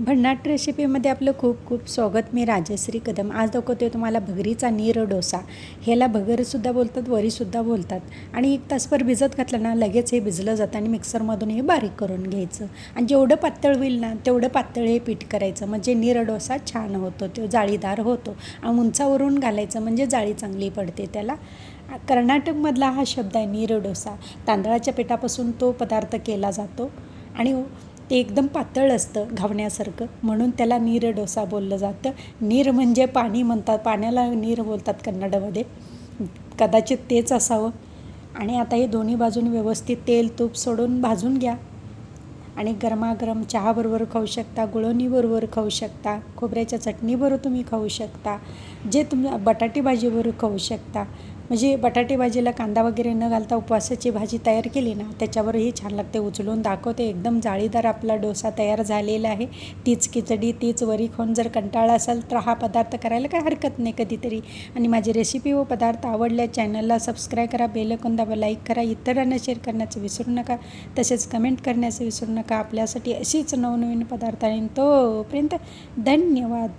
भन्नाट रेसिपीमध्ये आपलं खूप खूप स्वागत. मी राजश्री कदम. आज दाखवते तुम्हाला भगरीचा नीर डोसा. ह्याला भगरसुद्धा बोलतात वरीसुद्धा बोलतात. आणि एक तासभर भिजत घातलं ना लगेच हे भिजलं जातं आणि मिक्सरमधून हे बारीक करून घ्यायचं. आणि जेवढं पातळ होईल ना तेवढं पातळ हे पीठ करायचं. म्हणजे नीर डोसा छान होतो तो जाळीदार होतो. आणि उंचावरून घालायचं म्हणजे जाळी चांगली पडते त्याला. कर्नाटकमधला हा शब्द आहे नीर डोसा. तांदळाच्या पिठापासून तो पदार्थ केला जातो. आणि ते एकदम पातळ असतं घावण्यासारखं. म्हणून त्याला नीर डोसा बोललं जातं. नीर म्हणजे पाणी म्हणतात. पाण्याला नीर बोलतात कन्नडमध्ये. कदाचित तेच असावं. आणि आता हे दोन्ही बाजून व्यवस्थित तेल तूप सोडून भाजून घ्या. आणि गरमागरम चहाबरोबर खाऊ शकता गुळवणीबरोबर खाऊ शकता खोबऱ्याच्या चटणीबरोबर तुम्ही खाऊ शकता जे तुम्ही बटाटे भाजीबरोबर खाऊ शकता. म्हणजे बटाटे भाजीला कांदा वगैरे न घालता उपवासाची भाजी तयार केली ना त्याच्यावरही छान लागते उचलून दाखवते. एकदम जाळीदार आपला डोसा तयार झालेला आहे. तीच खिचडी तीच वरी खाऊन जर कंटाळा असेल तर हा पदार्थ करायला काय हरकत नाही कधीतरी. आणि माझी रेसिपी व पदार्थ आवडल्या चॅनलला सबस्क्राईब करा बेलकून दाबा लाईक करा इतरांना शेअर करण्याचं विसरू नका. तसेच कमेंट करण्याचं विसरू नका. आपल्यासाठी अशीच नवनवीन पदार्थ आणि तोपर्यंत धन्यवाद.